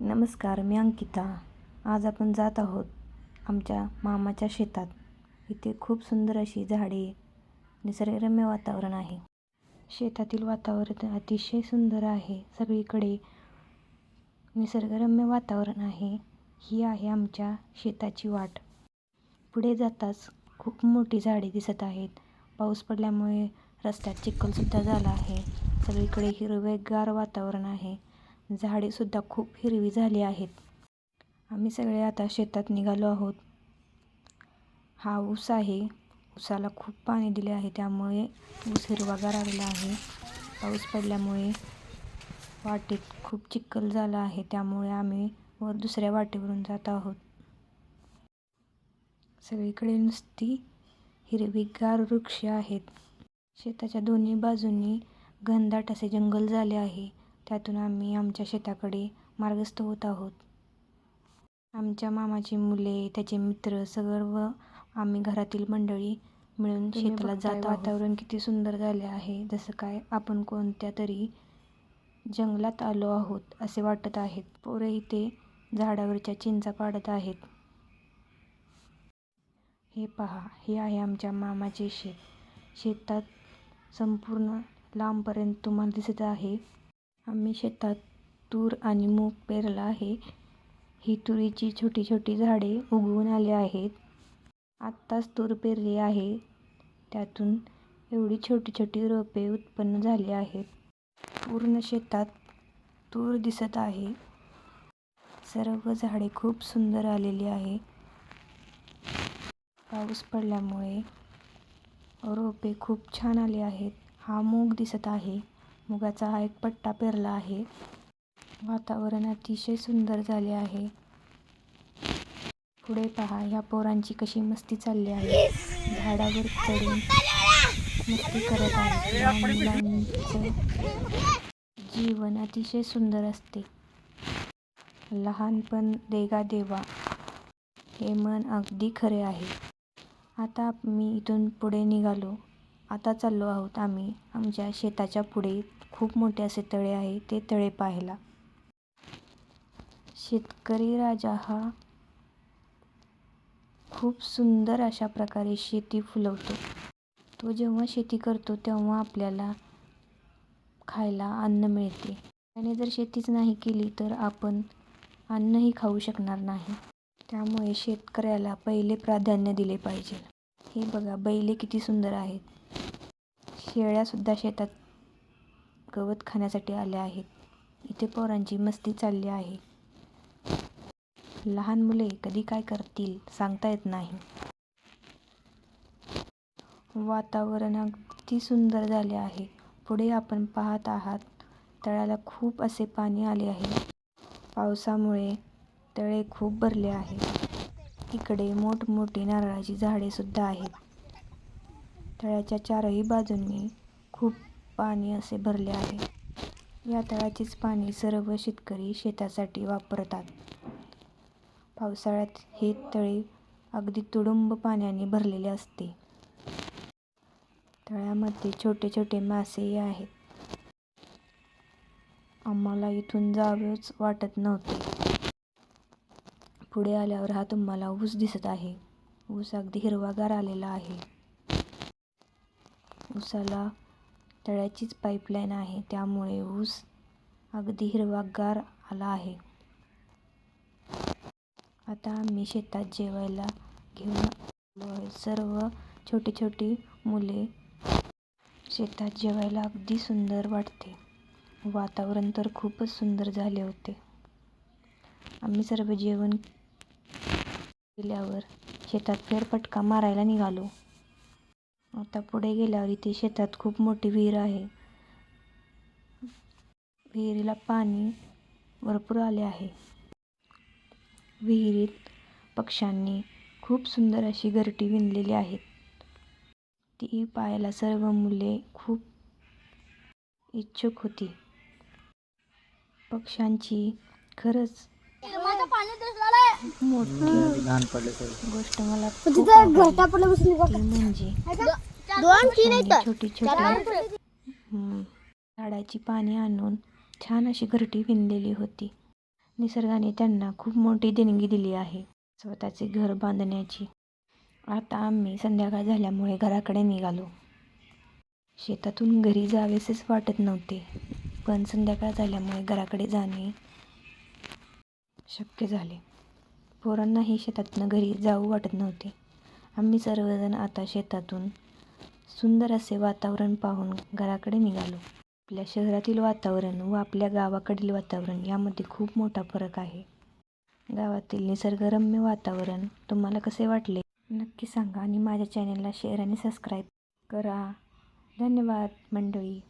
नमस्कार मी अंकिता. आज आपण जात आहोत आमच्या मामाच्या शेतात. इथे खूप सुंदर अशी झाडे निसर्गरम्य वातावरण आहे. शेतातील वातावरण अतिशय सुंदर आहे. सगळीकडे निसर्गरम्य वातावरण आहे. ही आहे आमच्या शेताची वाट. पुढे जाताच खूप मोठी झाडे दिसत आहेत. पाऊस पडल्यामुळे रस्त्यात चिखलसुद्धा झाला आहे. सगळीकडे हिरवेगार वातावरण आहे. झाडेसुद्धा खूप हिरवी झाली आहेत. आम्ही सगळे आता शेतात निघालो आहोत. हा ऊस आहे. ऊसाला खूप पाणी दिले आहे. त्यामुळे ऊस हिरवागार आलेला आहे. पाऊस पडल्यामुळे वाटेत खूप चिखल झाला आहे. त्यामुळे आम्ही वर दुसऱ्या वाटेवरून जात आहोत. सगळीकडे नुसती हिरवीगार वृक्ष आहेत. शेताच्या दोन्ही बाजूंनी घनदाट असे जंगल झाले आहे. त्यातून आम्ही आमच्या शेताकडे मार्गस्थ होत आहोत. आमच्या मामाची मुले त्याचे मित्र सर्व आम्ही घरातील मंडळी मिळून शेताला जात वातावरण किती सुंदर झाले आहे. जसं काय आपण कोणत्या तरी जंगलात आलो आहोत असे वाटत आहेत. पोरे इथे झाडावरच्या चिंचा पाडत आहेत. हे पहा हे आहे आमच्या मामाचे शेत. शेतात संपूर्ण लांबपर्यंत तुम्हाला दिसत आहे. आम्ही शेतात तूर आणि मूग पेरला आहे. ही तुरीची छोटी छोटी झाडे उगवून आली आहेत. आत्ताच तूर पेरली आहे. त्यातून एवढी छोटी छोटी रोपे उत्पन्न झाली आहेत. पूर्ण शेतात तूर दिसत आहे. सर्व झाडे खूप सुंदर आलेली आहे. पाऊस पडल्यामुळे रोपे खूप छान आले आहेत. हा मूग दिसत आहे. मुगाचा हा एक पट्टा पेरला आहे. वातावरण अतिशय सुंदर झाले आहे. पुढे पहा ह्या पोरांची कशी मस्ती चालली आहे. झाडावर चढून मस्ती करत आहे मुलांचं जीवन अतिशय सुंदर असते. लहानपण देगा देवा हे मन अगदी खरे आहे. आता मी इथून पुढे निघालो. आता चाललो आहोत आम्ही. आमच्या शेताच्या पुढे खूप मोठे असे तळे आहे ते तळे पाहायला. शेतकरी राजा हा खूप सुंदर अशा प्रकारे शेती फुलवतो. तो जेव्हा शेती करतो तेव्हा आपल्याला खायला अन्न मिळते. त्याने जर शेतीच नाही केली तर आपण अन्नही खाऊ शकणार नाही. त्यामुळे शेतकऱ्याला पहिले प्राधान्य दिले पाहिजे. हे बघा बैले किती सुंदर आहेत. शेळ्यासुद्धा शेतात गवत खाण्यासाठी आल्या आहेत. इथे पोरांची मस्ती चालली आहे. लहान मुले कधी काय करतील सांगता येत नाही. वातावरण अगदी सुंदर झाले आहे. पुढे आपण पाहत आहात तळ्याला खूप असे पाणी आले आहे. पावसामुळे तळे खूप भरले आहे. इकडे मोठमोठी नारळाची झाडे सुद्धा आहेत. तळ्याच्या चारही बाजूंनी खूप पाणी असे भरले आहे. या तळ्याचेच पाणी सर्व शेतकरी शेतासाठी वापरतात. पावसाळ्यात हे तळे अगदी तुडुंब पाण्याने भरलेले असते. तळ्यामध्ये छोटे छोटे मासेही आहेत. आम्हाला इथून जावंच वाटत नव्हते. पुढे आल्यावर हा तुम्हाला ऊस दिसत आहे. ऊस अगदी हिरवागार आलेला आहे. ऊसाला तळ्याचीच पाईपलाईन आहे. त्यामुळे ऊस अगदी हिरवागार आला आहे. आता आम्ही शेतात जेवायला घेऊन आलो आहे सर्व छोटी छोटी मुले शेतात जेवायला अगदी सुंदर वाटते. वातावरण तर खूपच सुंदर झाले होते. आम्ही सर्व जेवण गेल्यावर शेतात फेरफटका मारायला निघालो. आता पुढे गेल्यावर इथे शेतात खूप मोठी विहीर आहे. विहिरीला पाणी भरपूर आले आहे. विहिरीत पक्ष्यांनी खूप सुंदर अशी घरटी विणलेली आहेत. ती पाहायला सर्व मुले खूप इच्छुक होती. पक्ष्यांची खरंच मोठी गोष्ट मला म्हणजे छोटी छोटी हम्म, झाडाची पाने आणून छान अशी घरटी विणलेली होती. निसर्गाने त्यांना खूप मोठी देणगी दिली आहे. स्वतःचे घर बांधण्याची. आता आम्ही संध्याकाळ झाल्यामुळे घराकडे निघालो. शेतातून घरी जावेसेच वाटत नव्हते. पण संध्याकाळ झाल्यामुळे घराकडे जाणे शक्य झाले. पोरांनाही शेतातनं घरी जाऊ वाटत नव्हते. आम्ही सर्वजण आता शेतातून सुंदर असे वातावरण पाहून घराकडे निघालो. आपल्या शहरातील वातावरण व आपल्या गावाकडील वातावरण यामध्ये खूप मोठा फरक आहे. गावातील निसर्गरम्य वातावरण तुम्हाला कसे वाटले? नक्की सांगा आणि माझ्या चॅनलला शेअर आणि सबस्क्राईब करा. धन्यवाद मंडळी.